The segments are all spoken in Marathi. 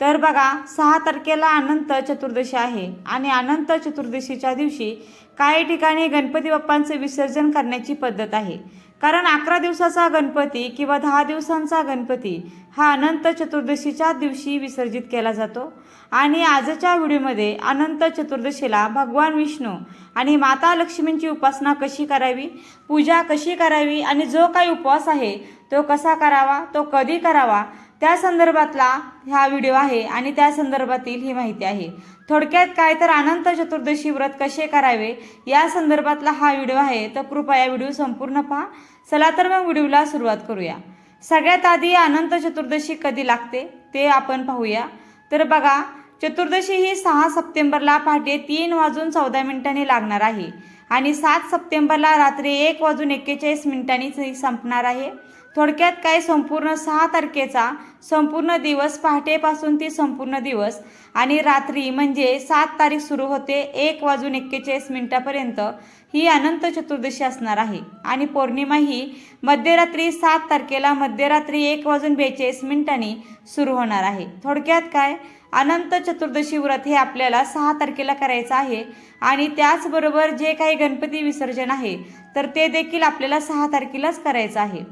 तर बघा सहा तारखेला अनंत चतुर्दशी आहे आणि अनंत चतुर्दशीच्या दिवशी काही ठिकाणी गणपती बाप्पांचे विसर्जन करण्याची पद्धत आहे. कारण अकरा दिवसाचा गणपती किंवा दहा दिवसांचा गणपती हा अनंत चतुर्दशीच्या दिवशी विसर्जित केला जातो. आणि आजच्या व्हिडिओमध्ये अनंत चतुर्दशीला भगवान विष्णू आणि माता लक्ष्मींची उपासना कशी करावी पूजा कशी करावी आणि जो काही उपवास आहे तो कसा करावा तो कधी करावा त्या संदर्भातला हा व्हिडिओ आहे आणि त्या संदर्भातील ही माहिती आहे. थोडक्यात काय तर अनंत चतुर्दशी व्रत कसे करावे या संदर्भातला हा व्हिडिओ आहे. तर कृपया या व्हिडिओ संपूर्ण पहा. चला तर मग व्हिडिओला सुरुवात करूया. सगळ्यात आधी अनंत चतुर्दशी कधी लागते ते आपण पाहूया. तर बघा चतुर्दशी ही सहा सप्टेंबरला पहाटे तीन वाजून चौदा मिनिटांनी लागणार आहे. आणि सात सप्टेंबरला रात्री एक वाजून एक्केचाळीस मिनिटांनी संपणार आहे. थोडक्यात काय संपूर्ण सहा तारखेचा संपूर्ण दिवस पहाटेपासून ती संपूर्ण दिवस. आणि रात्री म्हणजे सात तारीख सुरू होते एक वाजून एक्केचाळीस मिनिटापर्यंत. ही अनंत चतुर्दशी असणार आहे. आणि पौर्णिमा ही मध्यरात्री सात तारखेला मध्यरात्री एक वाजून बेचाळीस मिनिटांनी सुरू होणार आहे. थोडक्यात काय? अनंत चतुर्दशी व्रत हे आपल्याला सहा तारखेला करायचं आहे. आणि त्याचबरोबर जे काही गणपती विसर्जन आहे तर ते देखील आपल्याला सहा तारखेलाच करायचं आहे.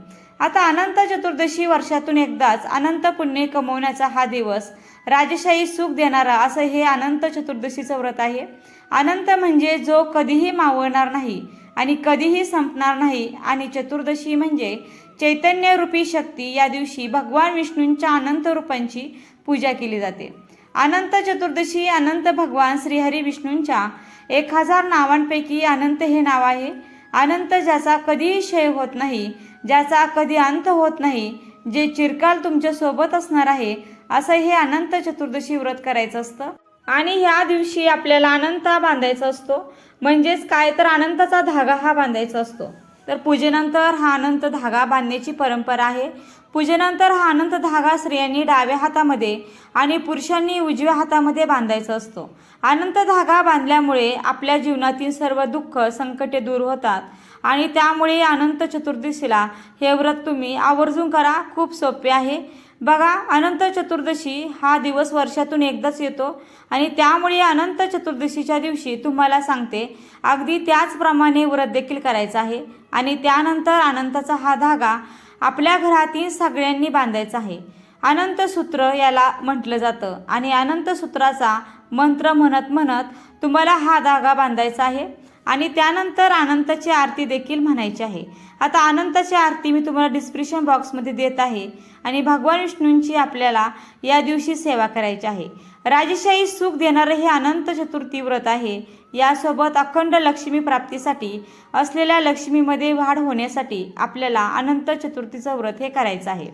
आता अनंत चतुर्दशी वर्षातून एकदाच अनंत पुण्य कमवण्याचा हा दिवस राजशाही सुख देणारा असं हे अनंत चतुर्दशीचं व्रत आहे. अनंत म्हणजे जो कधीही मावळणार नाही आणि कधीही संपणार नाही आणि चतुर्दशी म्हणजे चैतन्यरूपी शक्ती या दिवशी भगवान विष्णूंच्या अनंत रूपांची पूजा केली जाते. अनंत चतुर्दशी अनंत भगवान श्रीहरी विष्णूंच्या एक हजार नावांपैकी अनंत हे नाव आहे. अनंत ज्याचा कधीही क्षय होत नाही ज्याचा कधी अंत होत नाही जे चिरकाल तुमच्यासोबत असणार आहे असं हे अनंत चतुर्दशी व्रत करायचं असतं. आणि ह्या दिवशी आपल्याला अनंत हा बांधायचा असतो. म्हणजेच काय तर अनंताचा धागा हा बांधायचा असतो. तर पूजेनंतर हा अनंत धागा बांधण्याची परंपरा आहे. पूजेनंतर हा अनंत धागा स्त्रियांनी डाव्या हातामध्ये आणि पुरुषांनी उजव्या हातामध्ये बांधायचा असतो. अनंत धागा बांधल्यामुळे आपल्या जीवनातील सर्व दुःख संकटे दूर होतात आणि त्यामुळे अनंत चतुर्दशीला हे व्रत तुम्ही आवर्जून करा. खूप सोपे आहे. बघा अनंत चतुर्दशी हा दिवस वर्षातून एकदाच येतो आणि त्यामुळे अनंत चतुर्दशीच्या दिवशी तुम्हाला सांगते अगदी त्याचप्रमाणे व्रत देखील करायचं आहे. आणि त्यानंतर अनंताचा हा धागा आपल्या घरातील सगळ्यांनी बांधायचं आहे. अनंतसूत्र याला म्हटलं जातं आणि अनंतसूत्राचा मंत्र म्हणत म्हणत तुम्हाला हा धागा बांधायचा आहे आणि त्यानंतर अनंताची आरती देखील म्हणायची आहे. आता अनंताची आरती मी तुम्हाला डिस्क्रिप्शन बॉक्समध्ये देत आहे आणि भगवान विष्णूंची आपल्याला या दिवशी सेवा करायची आहे. राजेशाही सुख देणारं हे अनंत चतुर्थी व्रत आहे. यासोबत अखंड लक्ष्मी प्राप्तीसाठी असलेल्या लक्ष्मीमध्ये वाढ होण्यासाठी आपल्याला अनंत चतुर्थीचं व्रत हे करायचं आहे.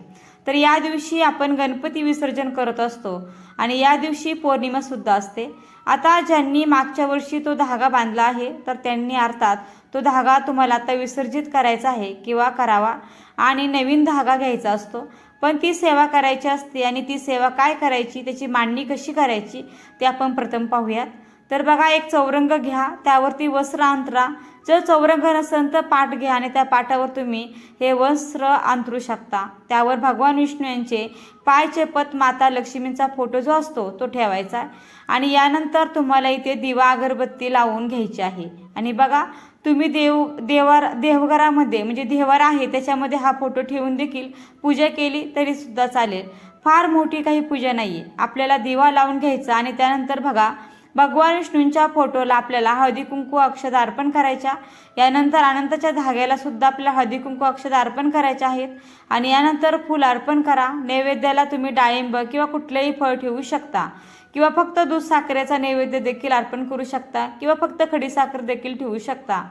तर या दिवशी आपण गणपती विसर्जन करत असतो आणि या दिवशी पौर्णिमासुद्धा असते. आता ज्यांनी मागच्या वर्षी तो धागा बांधला आहे तर त्यांनी अर्थात तो धागा तुम्हाला आता विसर्जित करायचा आहे किंवा करावा आणि नवीन धागा घ्यायचा असतो. पण ती सेवा करायची असते आणि ती सेवा काय करायची त्याची मांडणी कशी करायची ते आपण प्रथम पाहूयात. तर बघा एक चौरंग घ्या त्यावरती वस्त्र अंतरा. जर चौरंग नसेल तर पाठ घ्या आणि त्या पाठावर तुम्ही हे वस्त्र अंतरू शकता. त्यावर भगवान विष्णू यांचे पाय चेपत माता लक्ष्मींचा फोटो जो असतो तो ठेवायचा आणि यानंतर तुम्हाला इथे दिवा अगरबत्ती लावून घ्यायची आहे. आणि बघा तुम्ही देव देवार देवघरामध्ये म्हणजे देवार आहे त्याच्यामध्ये हा फोटो ठेवून देखील पूजा केली तरी सुद्धा चालेल. फार मोठी काही पूजा नाही आहे आपल्याला दिवा लावून घ्यायचा आणि त्यानंतर बघा भगवान विष्णूंच्या फोटोला आपल्याला हळदी कुंकू अर्पण करायच्या. यानंतर अनंताच्या धाग्याला सुद्धा आपल्याला हळदी कुंकू अक्षदा अर्पण करायच्या आहेत. आणि यानंतर फुल अर्पण करा. नैवेद्याला तुम्ही डाळिंब किंवा कुठलंही फळ ठेवू शकता. किंवा फक्त दूध साखरेचा नैवेद्य देखील अर्पण करू शकता. किंवा फक्त खडीसाखर देखील ठेवू शकता.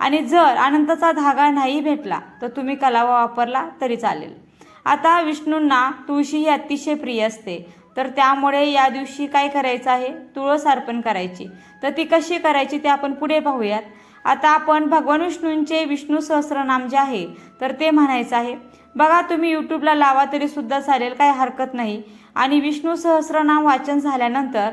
आणि जर अनंताचा धागा नाही भेटला तर तुम्ही कलावा वापरला तरी चालेल. आता विष्णूंना तुळशी ही अतिशय प्रिय असते. तर त्यामुळे या दिवशी काय करायचं आहे? तुळस अर्पण करायची. तर ती कशी करायची ते आपण पुढे पाहूयात. आता आपण भगवान विष्णूंचे विष्णू सहस्रनाम जे आहे तर ते म्हणायचं आहे. बघा तुम्ही यूट्यूबला लावा तरी सुद्धा चालेल काही हरकत नाही. आणि विष्णू सहस्रनाम वाचन झाल्यानंतर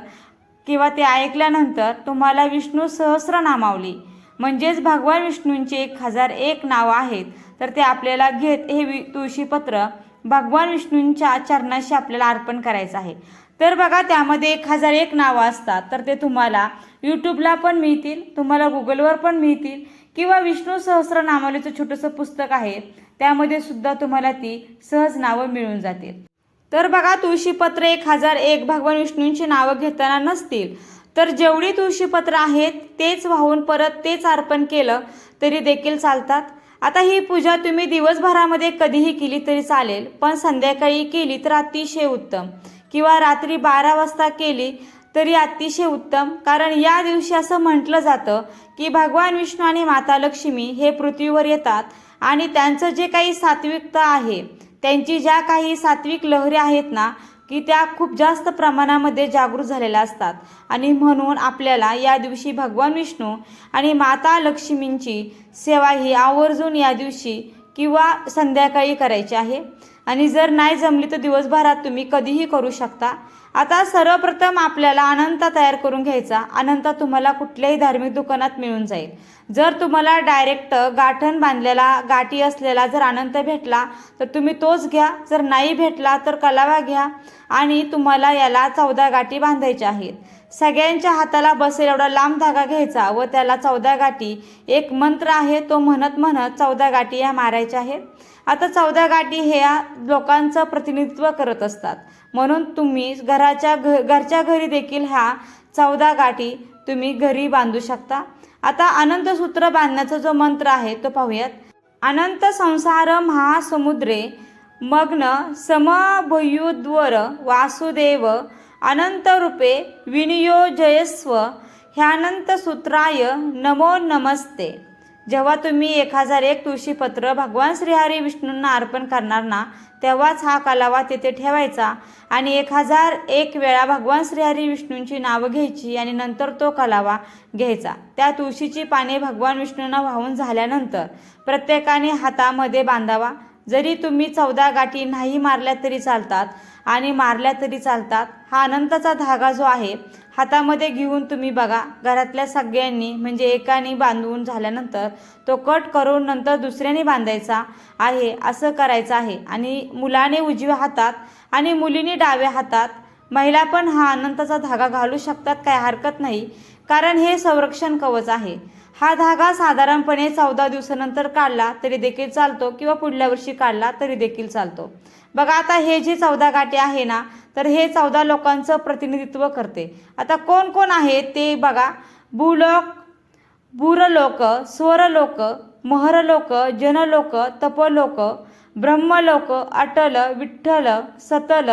किंवा ते ऐकल्यानंतर तुम्हाला विष्णू सहस्रनामावली म्हणजेच भगवान विष्णूंचे एक हजार एक नावं आहेत. तर ते आपल्याला घेत हे वि तुळशीपत्र भगवान विष्णूंच्या चरणाशी आपल्याला अर्पण करायचं आहे. तर बघा त्यामध्ये एक हजार एक नावं असतात. तर ते तुम्हाला यूट्यूबला पण मिळतील तुम्हाला गुगलवर पण मिळतील किंवा विष्णू सहस्र नामालेचं छोटंसं पुस्तक आहे. त्यामध्ये सुद्धा तुम्हाला ती सहज नावं मिळून जातील. तर बघा तुळशीपत्र एक हजार एक भगवान विष्णूंची नावं घेताना नसतील. तर जेवढी तुळशीपत्र आहेत तेच वाहून परत तेच अर्पण केलं तरी देखील चालतात. आता ही पूजा तुम्ही दिवसभरामध्ये कधीही केली तरी चालेल पण संध्याकाळी केली तर अतिशय उत्तम. किंवा रात्री बारा वाजता केली तरी अतिशय उत्तम कारण या दिवशी असं म्हटलं जातं की भगवान विष्णू आणि माता लक्ष्मी हे पृथ्वीवर येतात आणि त्यांचं जे काही सात्विकता आहे त्यांची ज्या काही सात्विक लहरी आहेत ना की त्या खूप जास्त प्रमाणामध्ये जागृत झालेल्या असतात. आणि म्हणून आपल्याला या दिवशी भगवान विष्णू आणि माता लक्ष्मींची सेवा ही आवर्जून या दिवशी किंवा संध्याकाळी करायची आहे. आणि जर नाही जमली तर दिवसभरात तुम्ही कधीही करू शकता. आता सर्वप्रथम आपल्याला अनंत तयार करून घ्यायचा. अनंत तुम्हाला कुठल्याही धार्मिक दुकानात मिळून जाईल. जर तुम्हाला डायरेक्ट गाठण बांधलेला गाठी असलेला जर अनंत भेटला तर तुम्ही तोच घ्या. जर नाही भेटला तर कलावा घ्या. आणि तुम्हाला याला चौदा गाठी बांधायच्या आहेत. सगळ्यांच्या हाताला बसेल एवढा लांब धागा घ्यायचा व त्याला चौदा गाठी. एक मंत्र आहे तो म्हणत म्हणत चौदा गाठी या मारायच्या आहेत. आता चौदा गाठी ह्या लोकांचं प्रतिनिधित्व करत असतात. म्हणून तुम्ही घराच्या घ घरच्या घरी देखील ह्या चौदा गाठी तुम्ही घरी बांधू शकता. आता अनंत सूत्र बांधण्याचा जो मंत्र आहे तो पाहूयात. अनंत संसार महासमुद्रे मग्न समभयुद्वर वासुदेव अनंत रूपे विनियोजयस्व ह्यानंत सूत्राय नमो नमस्ते. जेव्हा तुम्ही एक हजार एक तुळशीपत्र भगवान श्रीहरी विष्णूंना अर्पण करणार ना तेव्हाच हा कालावा तिथे ठेवायचा. आणि एक हजार एक वेळा भगवान श्रीहरी विष्णूंची नावं घ्यायची आणि नंतर तो कलावा घ्यायचा. त्या तुळशीची पाने भगवान विष्णूंना वाहून झाल्यानंतर प्रत्येकाने हातामध्ये बांधावा. जरी तुम्ही चौदा गाठी नाही मारल्या तरी चालतात आणि मारल्या तरी चालतात हा अनंताचा धागा जो आहे हातामध्ये घेऊन तुम्ही बघा घरातल्या सगळ्यांनी म्हणजे एकाने बांधून झाल्यानंतर तो कट करून नंतर दुसऱ्याने बांधायचा आहे असं करायचं आहे. आणि मुलाने उजव्या हातात आणि मुलीने डाव्या हातात महिला पण हा अनंताचा धागा घालू शकतात काय हरकत नाही. कारण हे संरक्षण कवच आहे. हा धागा साधारणपणे चौदा दिवसानंतर काढला तरी देखील चालतो किंवा पुढल्या वर्षी काढला तरी देखील चालतो. बघा आता हे जे चौदा गाठी आहे ना तर हे चौदा लोकांचं प्रतिनिधित्व करते. आता कोण कोण आहे ते बघा. भूलोक भूरलोक स्वरलोक महरलोक जनलोक तपलोक ब्रह्मलोक अटल विठ्ठल सतल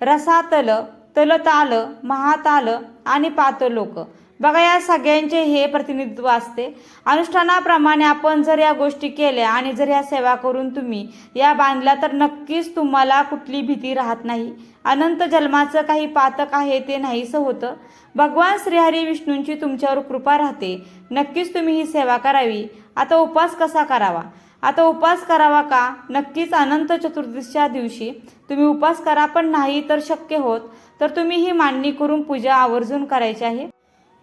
रसातल तलताल महाताल आणि पातलोक. बघा या सगळ्यांचे हे प्रतिनिधित्व असते. अनुष्ठानाप्रमाणे आपण जर या गोष्टी केल्या आणि जर या सेवा करून तुम्ही या बांधल्या तर नक्कीच तुम्हाला कुठली भीती राहत नाही. अनंत जन्माचं काही पातक आहे ते नाहीसं होतं. भगवान श्रीहरी विष्णूंची तुमच्यावर कृपा राहते. नक्कीच तुम्ही ही सेवा करावी. आता उपवास कसा करावा? आता उपवास करावा का? नक्कीच अनंत चतुर्दशीच्या दिवशी तुम्ही उपवास करा पण नाही तर शक्य होत. तर तुम्ही ही मांडणी करून पूजा आवर्जून करायची आहे.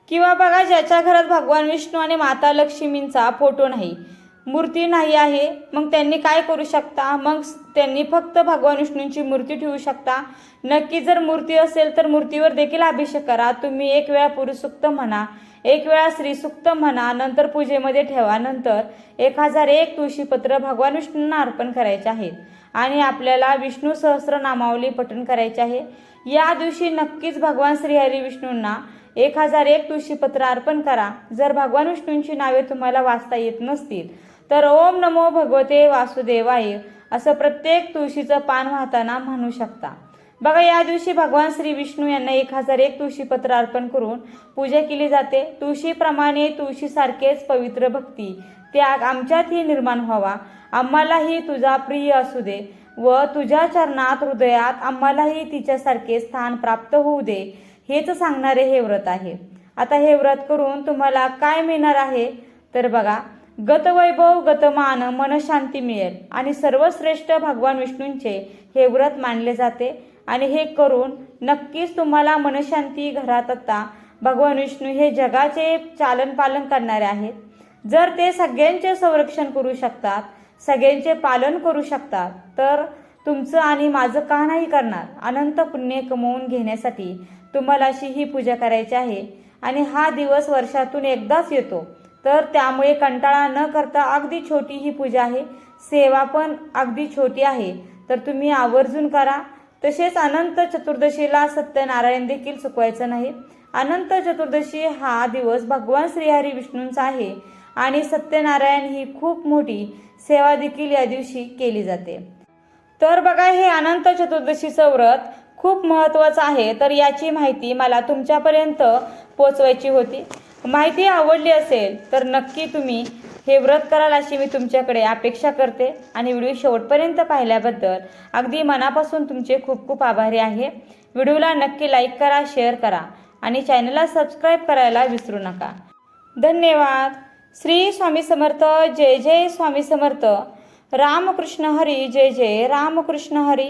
किंवा बघा ज्याच्या घरात भगवान विष्णू आणि माता लक्ष्मींचा फोटो नाही मूर्ती नाही आहे मग त्यांनी काय करू शकता? मग त्यांनी फक्त भगवान विष्णूंची मूर्ती ठेवू शकता? नक्की जर मूर्ती असेल तर मूर्तीवर देखील अभिषेक करा. तुम्ही एक वेळा पुरुषसुक्त म्हणा एक वेळा स्त्रीसुक्त म्हणा नंतर पूजेमध्ये ठेवा. नंतर एक हजार एक तुळशीपत्र भगवान विष्णूंना अर्पण करायचे आहेत आणि आपल्याला विष्णू सहस्रनामावली पठण करायचे आहे. या दिवशी नक्कीच भगवान श्रीहरी विष्णूंना एक हजार एक तुळशीपत्र अर्पण करा. जर भगवान विष्णूंची नावे तुम्हाला वाचता येत नसतील तर ओम नमो भगवते वासुदेवाय असं प्रत्येक तुळशीचं पान वाहताना म्हणू शकता. बघा या दिवशी भगवान श्री विष्णू यांना एक हजार एक तुळशीपत्र अर्पण करून पूजा केली जाते. तुळशीप्रमाणे तुळशीसारखेच पवित्र भक्ती त्याग आमच्यातही निर्माण व्हावा. आम्हालाही तुझा प्रिय असू दे व तुझ्या चरणात हृदयात आम्हालाही तिच्यासारखे स्थान प्राप्त होऊ दे. हेच सांगणारे हे व्रत आहे. आता हे व्रत करून तुम्हाला काय मिळणार आहे? तर बघा गतवैभव गतमान मनशांती मिळेल. आणि सर्वश्रेष्ठ भगवान विष्णूंचे हे व्रत मानले जाते. आणि हे करून नक्कीच तुम्हाला मनशांती घरात आता भगवान विष्णू हे जगाचे चालन पालन करणारे आहेत. जर ते सगळ्यांचे संरक्षण करू शकतात सगळ्यांचे पालन करू शकतात तर तुमचं आणि माझं का नाही करणार? अनंत पुण्य कमवून घेण्यासाठी तुम्हाला अशी ही पूजा करायची आहे. आणि हा दिवस वर्षातून एकदाच येतो. तर त्यामुळे कंटाळा न करता अगदी छोटी ही पूजा आहे. सेवा पण अगदी छोटी आहे. तर तुम्ही आवर्जून करा. तसेच अनंत चतुर्दशीला सत्यनारायण देखील चुकवायचं नाही. अनंत चतुर्दशी हा दिवस भगवान श्रीहरी विष्णूंचा आहे. आणि सत्यनारायण ही खूप मोठी सेवा देखील या दिवशी केली जाते. तर बघा हे अनंत चतुर्दशीचं व्रत खूप महत्त्वाचं आहे. तर याची माहिती मला तुमच्यापर्यंत पोचवायची होती. माहिती आवडली असेल तर नक्की तुम्ही हे व्रत कराल अशी मी तुमच्याकडे अपेक्षा करते आणि व्हिडिओ शेवटपर्यंत पाहिल्याबद्दल अगदी मनापासून तुमचे खूप खूप आभारी आहे. व्हिडिओला नक्की लाईक करा शेअर करा आणि चॅनलला सबस्क्राईब करायला विसरू नका. धन्यवाद. श्री स्वामी समर्थ जय जय स्वामी समर्थ. रामकृष्ण हरी जय जय रामकृष्ण हरी.